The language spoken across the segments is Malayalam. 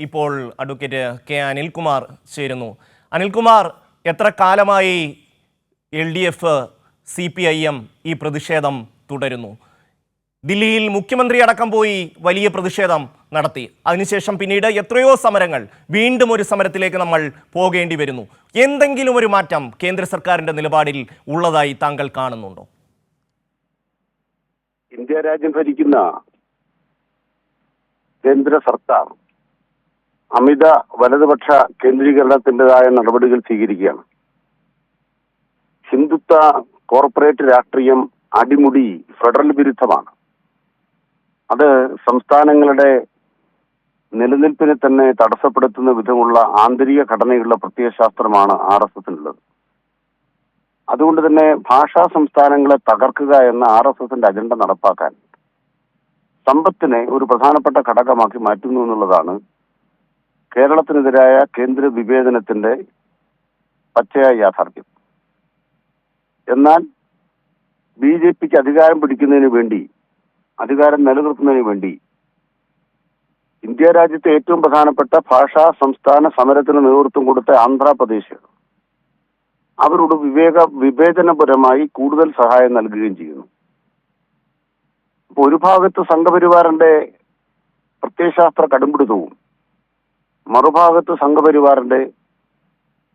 ഇപ്പോൾ അഡ്വക്കേറ്റ് കെ അനിൽകുമാർ ചേരുന്നു. അനിൽകുമാർ എത്ര കാലമായി L D F C P I M ഈ പ്രതിഷേധം തുടരുന്നു? ദില്ലിയിൽ മുഖ്യമന്ത്രി അടക്കം പോയി വലിയ പ്രതിഷേധം നടത്തി. അതിനുശേഷം പിന്നീട് എത്രയോ സമരങ്ങൾ. വീണ്ടും ഒരു സമരത്തിലേക്ക് നമ്മൾ പോകേണ്ടി വരുന്നു. എന്തെങ്കിലും ഒരു മാറ്റം കേന്ദ്ര സർക്കാരിന്റെ നിലപാടിൽ ഉള്ളതായി താങ്കൾ കാണുന്നുണ്ടോ? ഇന്ത്യ രാജ്യം ഭരിക്കുന്ന കേന്ദ്ര സർക്കാർ അമിത വലതുപക്ഷ കേന്ദ്രീകരണത്തിന്റെതായ നടപടികൾ സ്വീകരിക്കുകയാണ്. ഹിന്ദുത്വ കോർപ്പറേറ്റ് രാഷ്ട്രീയം അടിമുടി ഫെഡറൽ വിരുദ്ധമാണ്. അത് സംസ്ഥാനങ്ങളുടെ നിലനിൽപ്പിനെ തന്നെ തടസ്സപ്പെടുത്തുന്ന വിധമുള്ള ആന്തരിക ഘടനയുള്ള പ്രത്യയശാസ്ത്രമാണ് ആർ എസ് എസിനുള്ളത് അതുകൊണ്ട് തന്നെ ഭാഷാ സംസ്ഥാനങ്ങളെ തകർക്കുക എന്ന ആർ എസ് എസിന്റെ അജണ്ട നടപ്പാക്കാൻ സമ്പത്തിനെ ഒരു പ്രധാനപ്പെട്ട ഘടകമാക്കി മാറ്റുന്നു എന്നുള്ളതാണ് കേരളത്തിനെതിരായ കേന്ദ്ര വിവേചനത്തിന്റെ പച്ചയായ യാഥാർത്ഥ്യം. എന്നാൽ ബി ജെ പിക്ക് അധികാരം പിടിക്കുന്നതിന് വേണ്ടി അധികാരം നിലനിർത്തുന്നതിന് വേണ്ടി ഇന്ത്യ രാജ്യത്തെ ഏറ്റവും പ്രധാനപ്പെട്ട ഭാഷാ സംസ്ഥാന സമരത്തിന് നേതൃത്വം കൊടുത്ത ആന്ധ്രാപ്രദേശ് അവരോട് വിവേക വിവേചനപരമായി കൂടുതൽ സഹായം നൽകുകയും ചെയ്യുന്നു. ഒരു ഭാഗത്ത് സംഘപരിവാറിന്റെ പ്രത്യയശാസ്ത്ര കടുംപിടുത്തവും മറുഭാഗത്ത് സംഘപരിവാറിന്റെ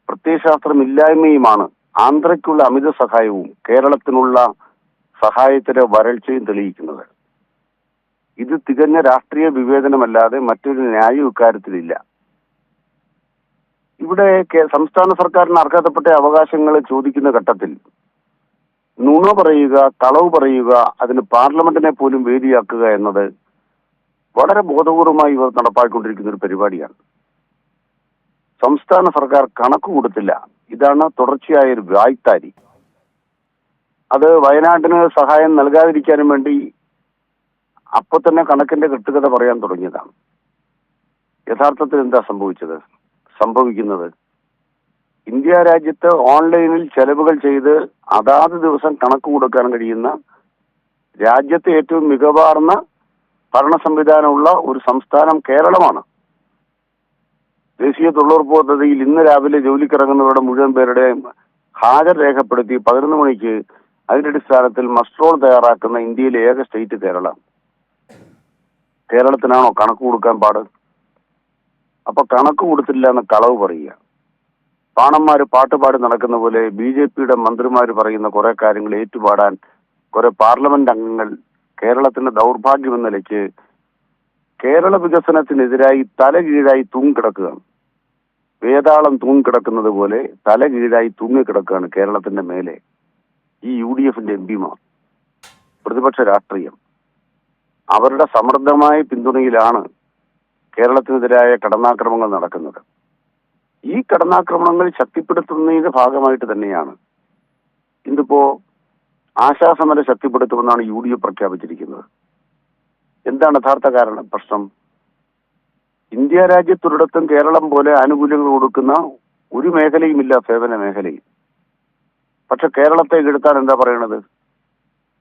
പ്രത്യയശാസ്ത്രമില്ലായ്മയുമാണ് ആന്ധ്രയ്ക്കുള്ള അമിത സഹായവും കേരളത്തിനുള്ള സഹായത്തിന്റെ വരൾച്ചയും തെളിയിക്കുന്നത്. ഇത് തികഞ്ഞ രാഷ്ട്രീയ വിവേചനമല്ലാതെ മറ്റൊരു ന്യായം ഇക്കാര്യത്തിലില്ല. ഇവിടെ സംസ്ഥാന സർക്കാരിന് അർഹതപ്പെട്ട അവകാശങ്ങൾ ചോദിക്കുന്ന ഘട്ടത്തിൽ നുണ പറയുക കളവ് പറയുക അതിന് പാർലമെന്റിനെ പോലും വേദിയാക്കുക എന്നത് വളരെ ബോധപൂർവമായി ഇവർ നടപ്പാക്കിക്കൊണ്ടിരിക്കുന്ന ഒരു പരിപാടിയാണ്. സംസ്ഥാന സർക്കാർ കണക്ക് കൊടുത്തില്ല. ഇതാണ് തുടർച്ചയായ ഒരു വായ്ത്താരി. അത് വയനാട്ടിന് സഹായം നൽകാതിരിക്കാനും വേണ്ടി അപ്പൊ തന്നെ കണക്കിന്റെ കൃത്യത പറയാൻ തുടങ്ങിയതാണ്. യഥാർത്ഥത്തിൽ എന്താ സംഭവിച്ചത്? സംഭവിക്കുന്നത് ഇന്ത്യ രാജ്യത്ത് ഓൺലൈനിൽ ചെലവുകൾ ചെയ്ത് അതാത് ദിവസം കണക്ക് കൊടുക്കാൻ കഴിയുന്ന രാജ്യത്തെ ഏറ്റവും മികവാർന്ന ഭരണ സംവിധാനമുള്ള ഒരു സംസ്ഥാനം കേരളമാണ്. ദേശീയ തൊഴിലുറപ്പ് പദ്ധതിയിൽ ഇന്ന് രാവിലെ ജോലിക്കിറങ്ങുന്നവരുടെ മുഴുവൻ പേരുടെയും ഹാജർ രേഖപ്പെടുത്തി പതിനൊന്ന് മണിക്ക് അതിന്റെ അടിസ്ഥാനത്തിൽ മസ്ട്രോൾ തയ്യാറാക്കുന്ന ഇന്ത്യയിലെ ഏക സ്റ്റേറ്റ് കേരളം. കേരളത്തിനാണോ കണക്ക് കൊടുക്കാൻ പാട്? അപ്പൊ കണക്ക് കൊടുത്തില്ല എന്ന് കളവ് പറയുക. പാണന്മാര് പാട്ടുപാടി നടക്കുന്ന പോലെ ബി ജെ പിയുടെ മന്ത്രിമാര് പറയുന്ന കുറെ കാര്യങ്ങൾ ഏറ്റുപാടാൻ കുറെ പാർലമെന്റ് അംഗങ്ങൾ കേരളത്തിന്റെ ദൗർഭാഗ്യം എന്ന നിലയ്ക്ക് കേരള വികസനത്തിനെതിരായി തല കീഴായി തൂങ്ങിക്കിടക്കുകയാണ്. വേതാളം തൂങ്ങിക്കിടക്കുന്നത് പോലെ തല കീഴായി തൂങ്ങിക്കിടക്കുകയാണ് കേരളത്തിന്റെ മേലെ ഈ യു ഡി എഫിന്റെ എം പിമാർ പ്രതിപക്ഷ രാഷ്ട്രീയം. അവരുടെ സമൃദ്ധമായ പിന്തുണയിലാണ് കേരളത്തിനെതിരായ കടന്നാക്രമണങ്ങൾ നടക്കുന്നത്. ഈ കടന്നാക്രമണങ്ങൾ ശക്തിപ്പെടുത്തുന്നതിന്റെ ഭാഗമായിട്ട് തന്നെയാണ് ഇന്നിപ്പോ ആശാസമരം ശക്തിപ്പെടുത്തുമെന്നാണ് യു ഡി എഫ് പ്രഖ്യാപിച്ചിരിക്കുന്നത്. എന്താണ് യഥാർത്ഥ കാരണം പ്രശ്നം? ഇന്ത്യ രാജ്യത്തൊരിടത്തും കേരളം പോലെ ആനുകൂല്യങ്ങൾ കൊടുക്കുന്ന ഒരു മേഖലയുമില്ല സേവന മേഖലയിൽ. പക്ഷെ കേരളത്തെ എടുത്താൽ എന്താ പറയണത്?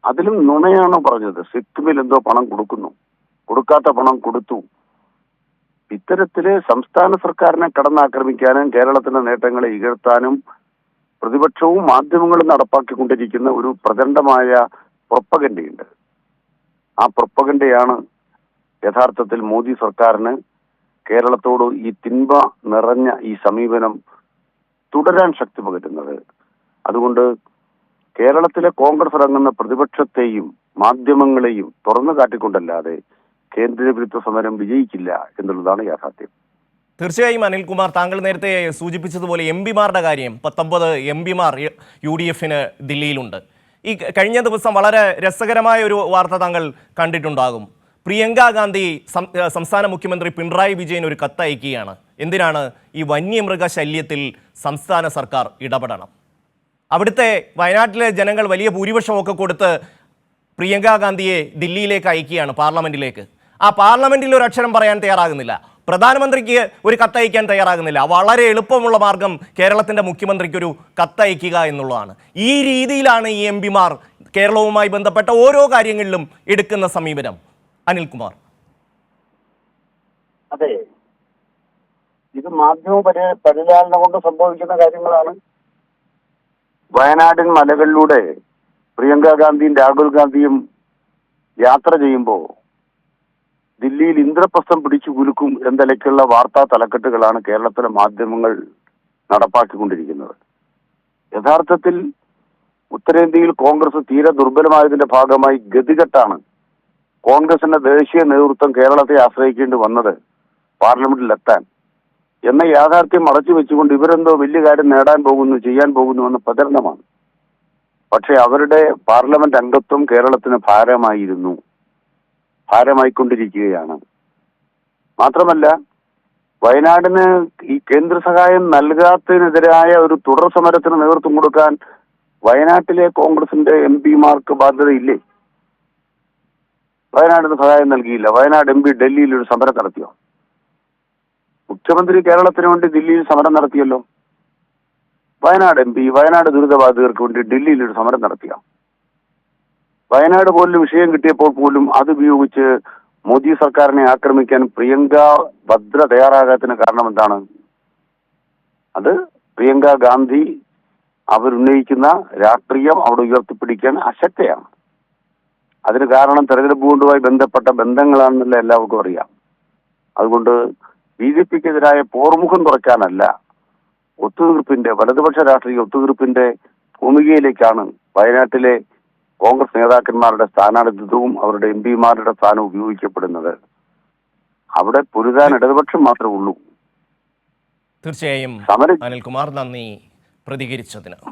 അതിലും നുണയാണോ പറഞ്ഞത്. സിക്കിമിൽ എന്തോ പണം കൊടുക്കുന്നു. കൊടുക്കാത്ത പണം കൊടുത്തു. ഇത്തരത്തിൽ സംസ്ഥാന സർക്കാരിനെ കടന്നാക്രമിക്കാനും കേരളത്തിന്റെ നേട്ടങ്ങളെ ഇകഴ്ത്താനും പ്രതിപക്ഷവും മാധ്യമങ്ങളും നടപ്പാക്കിക്കൊണ്ടിരിക്കുന്ന ഒരു പ്രചണ്ഡമായ പ്രൊപ്പഗൻഡയുണ്ട്. ആ പ്രൊപ്പഗൻഡയാണ് യഥാർത്ഥത്തിൽ മോദി സർക്കാരിന് കേരളത്തോട് ഈ തിന്മ നിറഞ്ഞ ഈ സമീപനം തുടരാൻ ശക്തി പകരുന്നത്. അതുകൊണ്ട് കേരളത്തിലെ കോൺഗ്രസ് ഇറങ്ങുന്ന പ്രതിപക്ഷത്തെയും മാധ്യമങ്ങളെയും തുറന്നു കാട്ടിക്കൊണ്ടല്ലാതെ കേന്ദ്രീകൃത സമരം വിജയിക്കില്ല എന്നുള്ളതാണ് യാഥാർത്ഥ്യം. തീർച്ചയായും അനിൽകുമാർ താങ്കൾ നേരത്തെ സൂചിപ്പിച്ചതുപോലെ എം പിമാരുടെ കാര്യം പത്തൊമ്പത് എം പിമാർ യു ഡി എഫിന് ദില്ലിയിലുണ്ട്. ഈ കഴിഞ്ഞ ദിവസം വളരെ രസകരമായ ഒരു വാർത്ത താങ്കൾ കണ്ടിട്ടുണ്ടാകും. പ്രിയങ്ക ഗാന്ധി സംസ്ഥാന മുഖ്യമന്ത്രി പിണറായി വിജയൻ ഒരു കത്തയക്കുകയാണ്. എന്തിനാണ് ഈ വന്യമൃഗ ശല്യത്തിൽ സംസ്ഥാന സർക്കാർ ഇടപെടണം? അവിടുത്തെ വയനാട്ടിലെ ജനങ്ങൾ വലിയ ഭൂരിപക്ഷമൊക്കെ കൊടുത്ത് പ്രിയങ്ക ഗാന്ധിയെ ദില്ലിയിലേക്ക് അയക്കുകയാണ് പാർലമെന്റിലേക്ക് ആ പാർലമെന്റിൽ ഒരു അക്ഷരം പറയാൻ തയ്യാറാകുന്നില്ല. പ്രധാനമന്ത്രിക്ക് ഒരു കത്തയക്കാൻ തയ്യാറാകുന്നില്ല. വളരെ എളുപ്പമുള്ള മാർഗം കേരളത്തിന്റെ മുഖ്യമന്ത്രിക്ക് ഒരു കത്തയക്കുക എന്നുള്ളതാണ്. ഈ രീതിയിലാണ് ഈ എം പിമാർ കേരളവുമായി ബന്ധപ്പെട്ട ഓരോ കാര്യങ്ങളിലും എടുക്കുന്ന സമീപനം. അനിൽകുമാർ. അതെ. ഇത് മാധ്യമ പരി പരിചാലനം കൊണ്ട് സംഭവിക്കുന്ന കാര്യങ്ങളാണ്. വയനാടിൻ മലകളിലൂടെ പ്രിയങ്ക ഗാന്ധിയും രാഹുൽ ഗാന്ധിയും യാത്ര ചെയ്യുമ്പോൾ ദില്ലിയിൽ ഇന്ദ്രപ്രസ്ഥം പിടിച്ചു കുലുക്കും എന്ന വാർത്താ തലക്കെട്ടുകളാണ് കേരളത്തിലെ മാധ്യമങ്ങൾ നടപ്പാക്കിക്കൊണ്ടിരിക്കുന്നത്. യഥാർത്ഥത്തിൽ ഉത്തരേന്ത്യയിൽ കോൺഗ്രസ് തീരെ ദുർബലമായതിന്റെ ഭാഗമായി ഗതികെട്ടാണ് കോൺഗ്രസിന്റെ ദേശീയ നേതൃത്വം കേരളത്തെ ആശ്രയിക്കേണ്ടി വന്നത് പാർലമെന്റിലെത്താൻ. എന്ന യാഥാർത്ഥ്യം മറച്ചു വെച്ചുകൊണ്ട് ഇവരെന്തോ വലിയ കാര്യം നേടാൻ പോകുന്നു ചെയ്യാൻ പോകുന്നു എന്ന പ്രചരണമാണ്. പക്ഷെ അവരുടെ പാർലമെന്റ് അംഗത്വം കേരളത്തിന് ഭാരമായിരുന്നു. ഭാരമായിക്കൊണ്ടിരിക്കുകയാണ്. മാത്രമല്ല വയനാടിന് ഈ കേന്ദ്ര സഹായം നൽകാത്തതിനെതിരായ ഒരു തുടർ സമരത്തിന് നേതൃത്വം കൊടുക്കാൻ വയനാട്ടിലെ കോൺഗ്രസിന്റെ എം പിമാർക്ക് ബാധ്യതയില്ലേ? വയനാടിന് സഹായം നൽകിയില്ല. വയനാട് എം പി ഡൽഹിയിൽ ഒരു സമരം നടത്തിയോ? മുഖ്യമന്ത്രി കേരളത്തിന് വേണ്ടി ദില്ലിയിൽ സമരം നടത്തിയല്ലോ. വയനാട് എം പി വയനാട് ദുരിതബാധിതർക്ക് വേണ്ടി ഡൽഹിയിൽ ഒരു സമരം നടത്തിയ? വയനാട് പോലും വിഷയം കിട്ടിയപ്പോൾ പോലും അത് ഉപയോഗിച്ച് മോദി സർക്കാരിനെ ആക്രമിക്കാൻ പ്രിയങ്ക ഭദ്ര തയ്യാറാകാത്തതിന് കാരണം എന്താണ്? അത് പ്രിയങ്ക ഗാന്ധി അവരുന്നയിക്കുന്ന രാഷ്ട്രീയം അവിടെ ഉയർത്തിപ്പിടിക്കാൻ അശക്തയാണ്. അതിന് കാരണം തെരഞ്ഞെടുപ്പ് കൊണ്ടുമായി ബന്ധപ്പെട്ട ബന്ധങ്ങളാണെന്നല്ല എല്ലാവർക്കും അറിയാം. അതുകൊണ്ട് ബി ജെ പിക്കെതിരായ പോർമുഖം തുറക്കാനല്ല ഒത്തുതീർപ്പിന്റെ വലതുപക്ഷ രാഷ്ട്രീയ ഒത്തുതീർപ്പിന്റെ ഭൂമികയിലേക്കാണ് വയനാട്ടിലെ കോൺഗ്രസ് നേതാക്കന്മാരുടെ സ്ഥാനാർത്ഥിത്വവും അവരുടെ എം പിമാരുടെ സ്ഥാനവും ഉപയോഗിക്കപ്പെടുന്നത്. അവിടെ പൊരുതാൻ ഇടതുപക്ഷം മാത്രമേ ഉള്ളൂ. തീർച്ചയായും സമരം അനിൽകുമാർ നന്ദി പ്രതികരിച്ചതിന്.